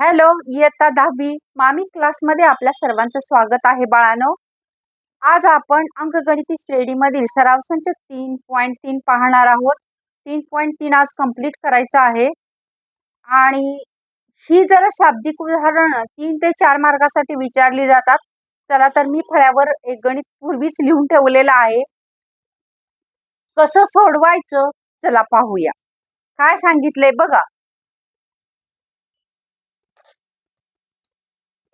Hello इयत्ता दहावी मामी क्लासमध्ये आपल्या सर्वांचं स्वागत आहे बाळानो. आज आपण अंकगणिती श्रेणीमधील सराव संच तीन पॉईंट तीन पाहणार आहोत. तीन पॉईंट तीन आज कंप्लीट करायचं आहे. आणि ही जरा शाब्दिक उदाहरणं तीन ते चार मार्गासाठी विचारली जातात. चला तर मी फळ्यावर एक गणित पूर्वीच लिहून ठेवलेलं आहे. कसं सोडवायचं? चला पाहूया. काय सांगितलंय बघा.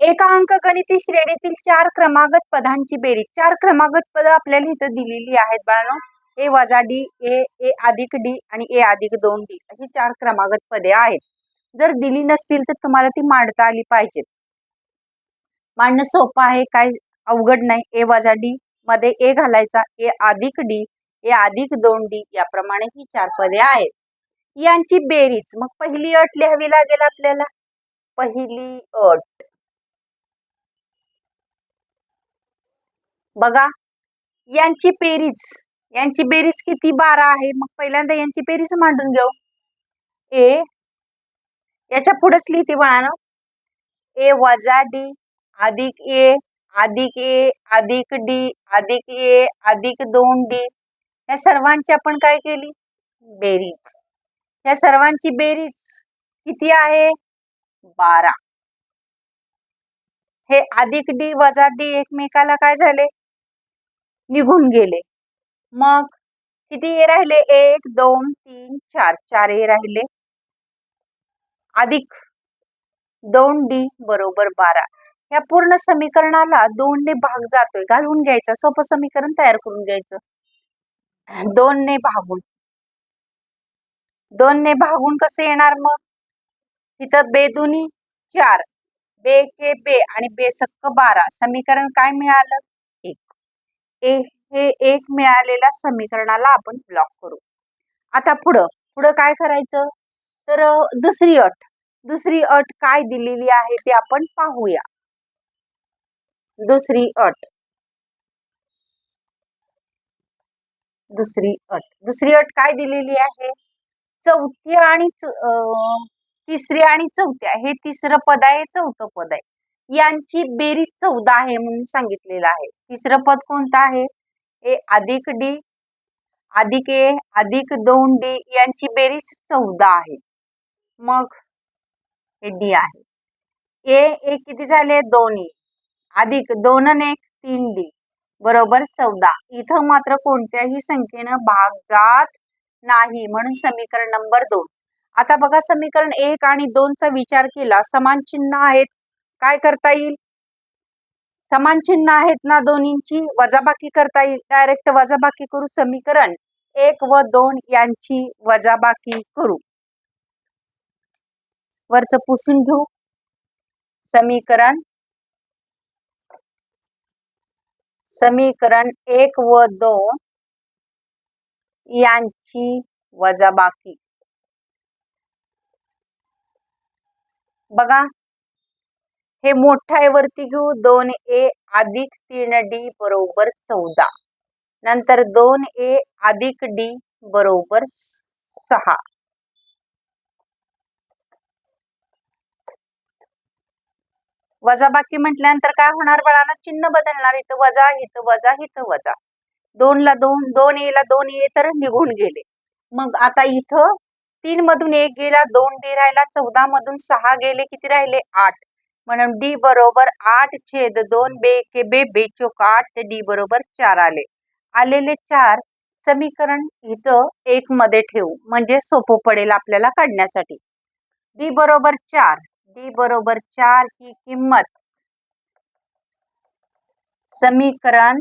एका अंकगणिती श्रेणीतील चार क्रमागत पदांची बेरीज. चार क्रमागत पद आपल्याला इथं दिलेली आहेत बाळांनो. ए वजा डी ए ए अधिक डी आणि ए अधिक दोन डी अशी चार क्रमागत पदे आहेत. जर दिली नसतील तर तुम्हाला ती मांडता आली पाहिजेत मांडणं सोपं आहे काय अवघड नाही. ए वजा डी मध्ये ए घालायचा ए अधिक डी ए अधिक दोन डी याप्रमाणे ही चार पदे आहेत. यांची बेरीज. मग पहिली अट लिहावी लागेल आपल्याला? पहिली अट. बघा यांची बेरीज यांची बेरीज किती बारा आहे? मग पहिल्यांदा यांची बेरीज मांडून घेऊ. ए याच्या पुढेच लिहिते ना. ए वजा डी अधिक ए अधिक ए अधिक डी अधिक ए अधिक दोन डी. या सर्वांची आपण काय केली? बेरीज. या सर्वांची बेरीज किती आहे? बारा. हे अधिक डी वजा डी एकमेकाला काय झाले? निघून गेले. मग किती हे राहिले? एक दोन तीन चार. चार हे राहिले. अधिक दोन डी बरोबर बारा. या पूर्ण समीकरणाला दोन ने भाग जातोय. घालून घ्यायचं. सोपं समीकरण तयार करून घ्यायचं. दोन ने भागून. दोन ने भागून कसे येणार मग? तिथं बेदुनी चार. बे के बे आणि बेसक्क बारा. समीकरण काय मिळालं? हे एक मिळालेल्या समीकरणाला आपण ब्लॉक करू. आता पुढं पुढं काय करायचं? तर दुसरी अट. दुसरी अट काय दिलेली आहे ते आपण पाहूया. दुसरी अट. दुसरी अट. दुसरी अट काय दिलेली आहे? चौथ्या आणि तिसरी आणि चौथ्या हे तिसरं पद आहे चौथं पद आहे. यांची बेरीज चौदा आहे म्हणून सांगितलेलं आहे. तिसरं पद कोणतं आहे? ए अधिक डी अधिक ए अधिक दोन डी यांची बेरीज चौदा आहे. मग हे डी आहे. ए एक किती झाले? दोन ए. अधिक दोन एक तीन डी. बरोबर चौदा. इथं मात्र कोणत्याही संख्येनं भाग जात नाही म्हणून समीकरण नंबर दोन. आता बघा समीकरण एक आणि दोनचा विचार केला. समान चिन्ह आहेत. काय करता येईल? समान चिन्ह आहेत ना दोन्हींची? वजाबाकी करता येईल? डायरेक्ट वजाबाकी करू समीकरण एक व दोन यांची वजाबाकी करू. वरच पुसून घेऊ. समीकरण. समीकरण एक व दोन यांची वजाबाकी. बघा हे मोठ्या वरती घेऊ दोन ए अधिक तीन डी बरोबर चौदा. नंतर दोन ए अधिक डी बरोबर सहा. वजाबाकी म्हटल्यानंतर काय होणार बाळाला चिन्ह बदलणार. इथं वजा इथं वजा इथं वजा. दोन ला दोन दोन ए ला दोन ए तर निघून गेले. मग आता इथं तीन मधून एक गेला दोन डी राहिला चौदा मधून सहा गेले किती राहिले? आठ. म्हणून डी बरोबर आठ छेद दोन बे के बे बेचोक आठ डी बरोबर चार आले. आलेले चार समीकरण इथं एक मध्ये ठेवू. म्हणजे सोपं पडेल आपल्याला काढण्यासाठी. डी बरोबर चार. डी बरोबर चार ही किंमत समीकरण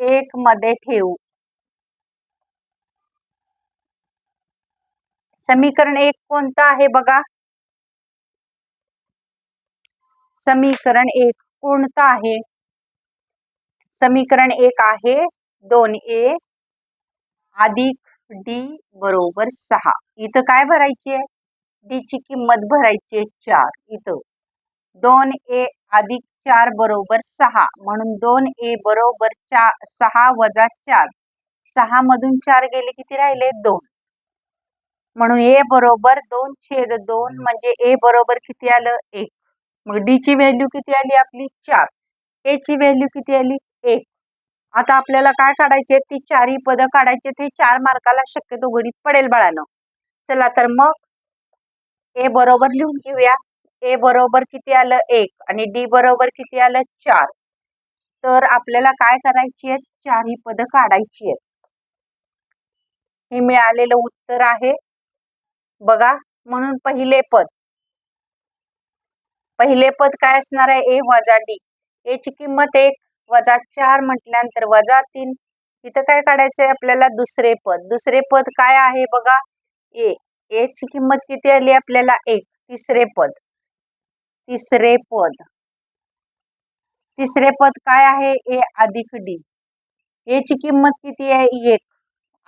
एक मध्ये ठेवू. समीकरण एक कोणतं आहे बघा? समीकरण एक कोणतं आहे. समीकरण एक आहे. दोन ए अधिक डी बरोबर सहा. इथं काय भरायची आहे? डी ची किंमत भरायची आहे चार. इथं. दोन ए अधिक चार बरोबर सहा. म्हणून दोन ए बरोबर चार सहा वजा चार. सहा मधून चार गेले किती राहिले? दोन. म्हणून ए बरोबर दोन छेद दोन म्हणजे ए बरोबर किती आलं? एक. मग डी ची व्हॅल्यू किती आली आपली? चार. ए ची व्हॅल्यू किती आली? एक. आता आपल्याला काय काढायचे? ती चारही पद काढायचे हे चार मार्काला शक्यतो गणित पडेल बाळानं. चला तर मग ए बरोबर लिहून घेऊया. ए बरोबर किती आलं? एक. आणि डी बरोबर किती आलं? चार. तर आपल्याला काय करायची आहेत? चारही पद काढायची आहेत. हे मिळालेलं उत्तर आहे. बघा म्हणून पहिले पद. पहिले पद काय असणार आहे? ए वजा डी. एची किंमत एक वजा चार म्हटल्यानंतर वजा तीन. इथं काय काढायचं आहे आपल्याला? दुसरे पद. दुसरे पद काय आहे बघा? ए. एची किंमत किती आली आपल्याला? एक. तिसरे पद. तिसरे पद. तिसरे पद काय आहे? ए अधिक डी. एची किंमत किती आहे? एक.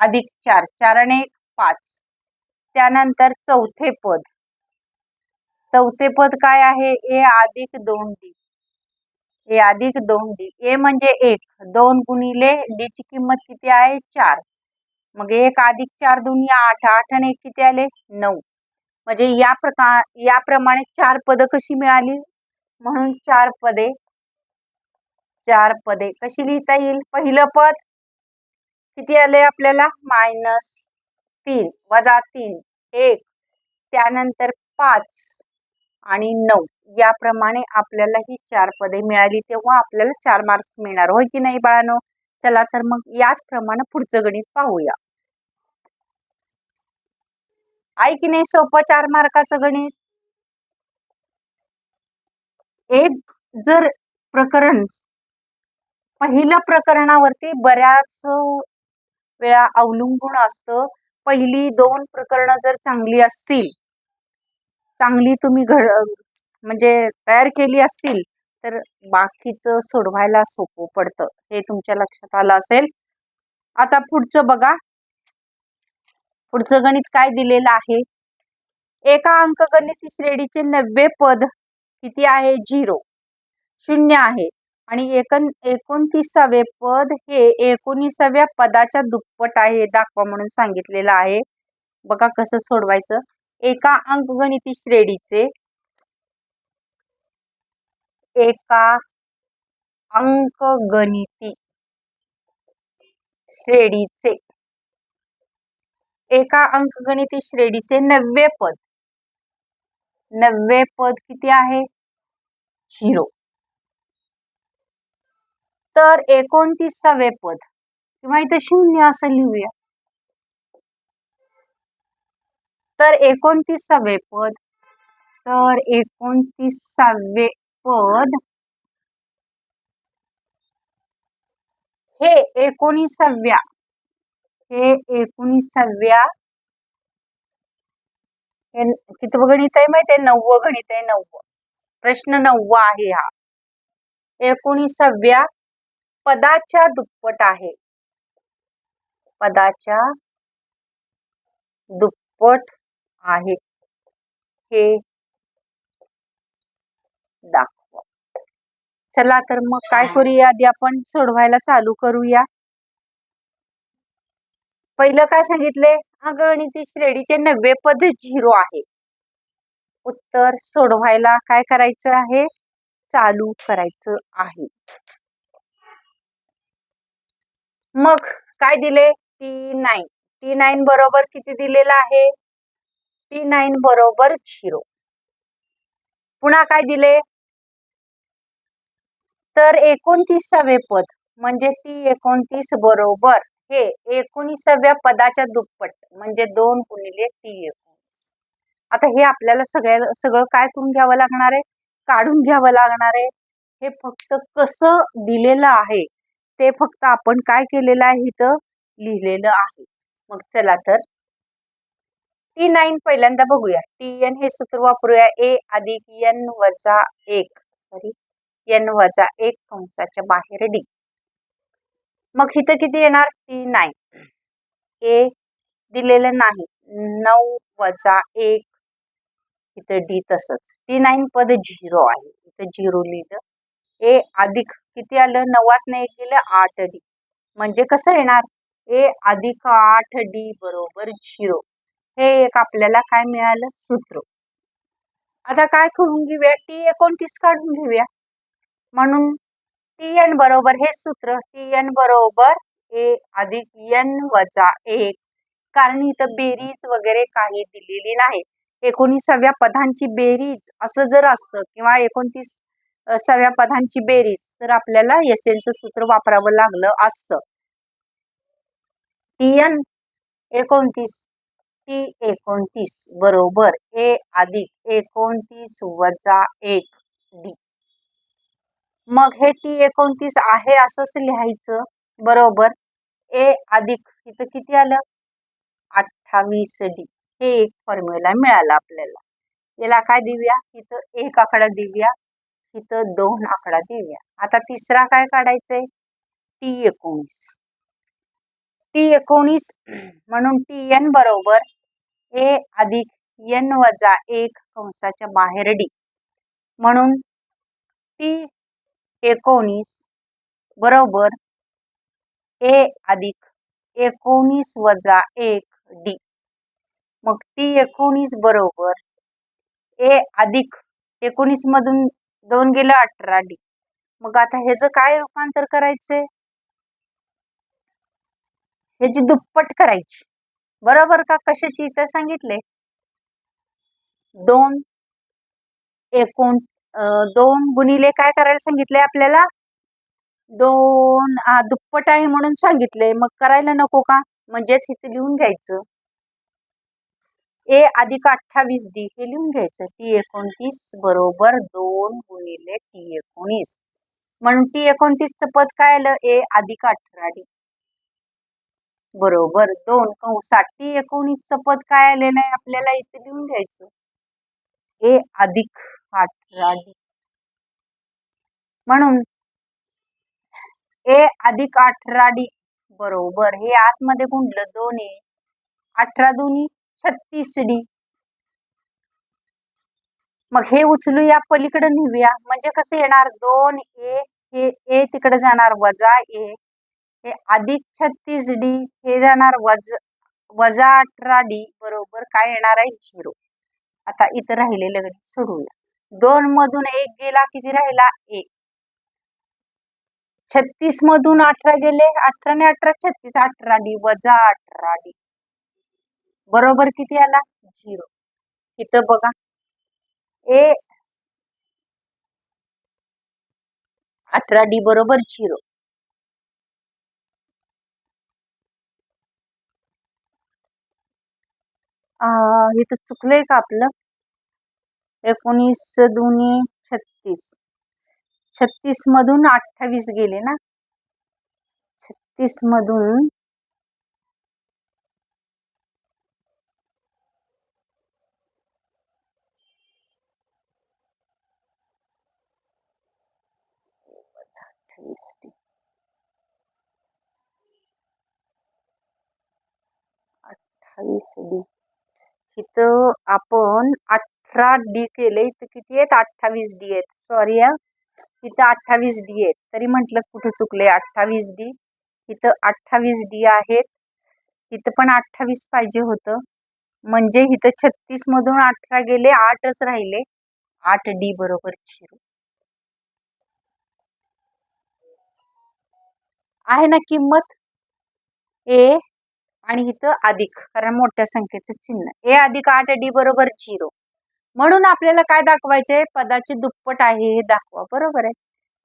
अधिक चार. चार आणि एक पाच. त्यानंतर चौथे पद. चौथे पद काय आहे? ए अधिक दोन डी ए अधिक दोन डी ए म्हणजे एक. दोन गुणिले डी ची किंमत किती आहे? चार. मग एक अधिक चार दोन्ही आठ. आठ आणि एक किती आले? नऊ. म्हणजे या प्रकार याप्रमाणे चार पद कशी मिळाली? म्हणून चार पदे चार पदे. कशी लिहिता येईल? पहिलं पद किती आले आपल्याला? मायनस तीन. वजा तीन. एक. त्यानंतर पाच. आणि नऊ. याप्रमाणे आपल्याला ही चार पदे मिळाली. तेव्हा आपल्याला चार मार्क्स मिळणार. होय की नाही बाळानो? चला तर मग याच प्रमाणे पुढचं गणित पाहूया. आहे की नाही सोपं चार मार्काचं गणित? एक जर प्रकरण पहिल्या प्रकरणावरती बऱ्याच वेळा अवलंबून असतं. पहिली दोन प्रकरणं जर चांगली असतील चांगली तुम्ही घड म्हणजे तयार केली असतील तर बाकीचं सोडवायला सोपं पडतं हे तुमच्या लक्षात आलं असेल. आता पुढचं बघा. पुढचं गणित काय दिलेलं आहे? एका अंक अंकगणित श्रेणीचे नव्वे पद किती आहे? झिरो. शून्य आहे. आणि एकन एकोणतीसावे पद हे एकोणीसाव्या पदाच्या दुप्पट आहे दाखवा म्हणून सांगितलेलं आहे. बघा कसं सोडवायचं. एका अंकगणिती श्रेणीचे एका अंकगणिती श्रेणीचे. एका अंकगणिती श्रेणीचे नववे पद. नववे पद किती आहे? झिरो. तर एकोणतीसावे पद किंवा इथं शून्य असं लिहूया. तर एकोणतीसावे पद. तर एकोणतीसावे पद. हे एकोणीसाव्या. हे एकोणीसाव्या. हे कितवं गणित आहे माहिती आहे? नव्व गणित आहे नव्व प्रश्न नववा आहे हा. एकोणीसाव्या पदाच्या दुप्पट आहे. पदाच्या दुप्पट आहे. हे दाखवा. चला तर मग काय करूया? आधी आपण सोडवायला चालू करूया. पहिलं काय सांगितले? अगणिती श्रेणीचे नव्वे पद झिरो आहे. उत्तर सोडवायला काय करायचं आहे? चालू करायचं आहे. मग काय दिले? T nine. टी नाईन बरोबर किती दिलेलं आहे? टी नाईन बरोबर झिरो. पुन्हा काय दिले? तर एकोणतीसावे पद म्हणजे टी एकोणतीस बरोबर. हे एकोणीसाव्या पदाच्या दुप्पट म्हणजे दोन गुणिले टी एकोणीस. आता हे आपल्याला सगळ्या सगळं काय करून घ्यावं लागणार आहे? काढून घ्यावं लागणार आहे. हे फक्त कसं दिलेलं आहे? ते फक्त आपण काय केलेलं आहे इथं? लिहिलेलं आहे. मग चला तर टी नाईन पहिल्यांदा बघूया. टी एन हे सूत्र वापरूया. ए अधिक एन वजा एक सॉरी एन वजा एक कंसाच्या बाहेर डी. मग इथं किती येणार? T nine. ए दिलेलं नाही. नऊ वजा एक इथं डी तसंच. टी नाईन पद झिरो आहे. इथं झिरो लिहिलं. ए अधिक किती आलं? नवात नाही गेलं आठ डी. म्हणजे कसं येणार? ए अधिक आठ डी बरोबर झिरो. हे एक आपल्याला काय मिळालं? सूत्र. आता काय करून घेऊया? टी एकोणतीस काढून घेऊया. म्हणून टी एन बरोबर हे सूत्र टी एन बरोबर ए अधिक एन वजा एक. कारण इथं बेरीज वगैरे काही दिलेली नाही. एकोणीसाव्या पदांची बेरीज असं जर असतं किंवा एकोणतीस सव्या पदांची बेरीज तर आपल्याला एस एनचं सूत्र वापरावं लागलं असतं. टी एन एकोणतीस टी एकोणतीस. बरोबर. ए अधिक एकोणतीस वजा एक डी. मग हे टी एकोणतीस आहे असंच लिहायचं. बरोबर. ए अधिक इथं किती आलं? अठ्ठावीस डी. हे एक फॉर्म्युला मिळाला आपल्याला. याला काय देऊया? इथं एक आकडा देऊया. इथं दोन आकडा देऊया. आता तिसरा काय काढायचंय? टी एकोणीस. टी एकोणीस म्हणून टी एन बरोबर ए अधिक एन वजा एक कंसाच्या बाहेर डी. म्हणून टी एकोणीस बरोबर ए अधिक एकोणीस वजा एक डी. मग टी एकोणीस बरोबर ए अधिक एकोणीस मधून दोन गेलं अठरा डी. मग आता ह्याचं काय रूपांतर करायचंय? ह्याची दुप्पट करायची. बरोबर का? कशाची? इथं सांगितले. दोन एकोण दोन गुणिले काय करायला सांगितले आपल्याला? दोन दुप्पट आहे म्हणून सांगितले. मग करायला नको का? म्हणजेच इथे लिहून घ्यायचं. ए अधिक अठ्ठावीस डी हे लिहून घ्यायचं. टी एकोणतीस बरोबर दोन गुणिले टी एकोणीस. म्हणून टी एकोणतीसचं पद काय आलं? ए अधिक अठरा डी. बरोबर. दोन कंसात टी एकोणीसचं पद काय आलेलं आहे आपल्याला इथे लिहून घ्यायचं? ए अधिक अठरा म्हणून ए अधिक अठरा डी. बरोबर. हे आतमध्ये गुंडलं. दोन ए. अठरा दोन्ही छत्तीस डी. मग हे उचलूया पलीकडे नेऊया. म्हणजे कसं येणार? दोन ए हे ए तिकडे जाणार वजा ए. हे अधिक छत्तीस डी हे जाणार वज वजा अठरा डी बरोबर काय येणार आहे? झिरो. आता इथं राहिलेलं गणित सोडूया दोन मधून एक गेला किती राहिला? एक. छत्तीस मधून अठरा गेले अठरा ने अठरा छत्तीस अठरा डी वजा अठरा डी. बरोबर किती आला? झिरो. इथं बघा. ए अठरा डी बरोबर झिरो. इथं चुकलंय का आपलं? एकोणीस दोन्ही छत्तीस. छत्तीस मधून अठ्ठावीस गेले ना? छत्तीस मधून अठ्ठावीस अठ्ठावीस डी. इथं आपण अठरा डी केले इथं किती आहेत? अठ्ठावीस डी आहेत. सॉरी हा. इथं अठ्ठावीस डी आहेत. तरी म्हटलं कुठे चुकले? अठ्ठावीस डी. इथं अठ्ठावीस डी आहेत. इथं पण अठ्ठावीस पाहिजे होतं. म्हणजे इथं छत्तीस मधून अठरा गेले आठच राहिले. आठ डी बरोबर झिरो आहे ना किंमत? ए आणि इथं अधिक कारण मोठ्या संख्येचं चिन्ह. ए अधिक आठ डी बरोबर झिरो. म्हणून आपल्याला काय दाखवायचे पदाची दुप्पट आहे हे दाखवा. बरोबर आहे?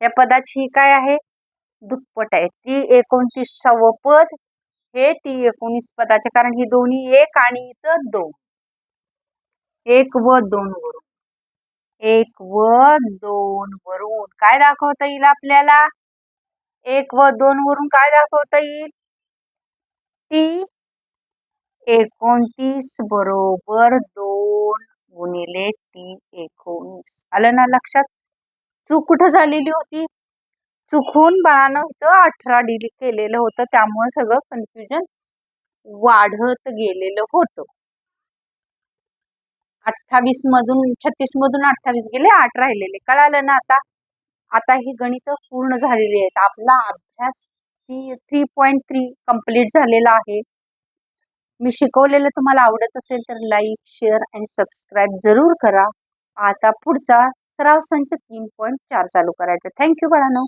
या पदाची ही काय आहे? दुप्पट आहे. ती एकोणतीसावं पद हे टी एकोणीस पदाचे कारण ही दोन्ही एक आणि इथं दोन. एक व दोन वरून. एक व दोन वरून. काय दाखवता येईल आपल्याला? एक व दोन वरून काय दाखवता येईल? टी एकोणतीस बरोबर दोन गुणिले टी एकोणीस. आलं ना लक्षात? चूक कुठं झालेली होती? चुकून बाळानं होतं अठरा डिली केलेलं होतं त्यामुळे सगळं कन्फ्युजन वाढत गेलेलं होतं. अठ्ठावीस मधून छत्तीस मधून अठ्ठावीस गेले आठ राहिलेले. कळालं ना आता? आता ही गणित पूर्ण झालेली आहेत. आपला अभ्यास थ्री पॉईंट थ्री कंप्लीट झालेला आहे. मी शिकवलेलं तुम्हाला आवडत असेल तर लाईक शेअर आणि सबस्क्राईब जरूर करा. आता पुढचा सराव संच तीन पॉईंट चार चालू करायचा. थँक्यू बाळांनो.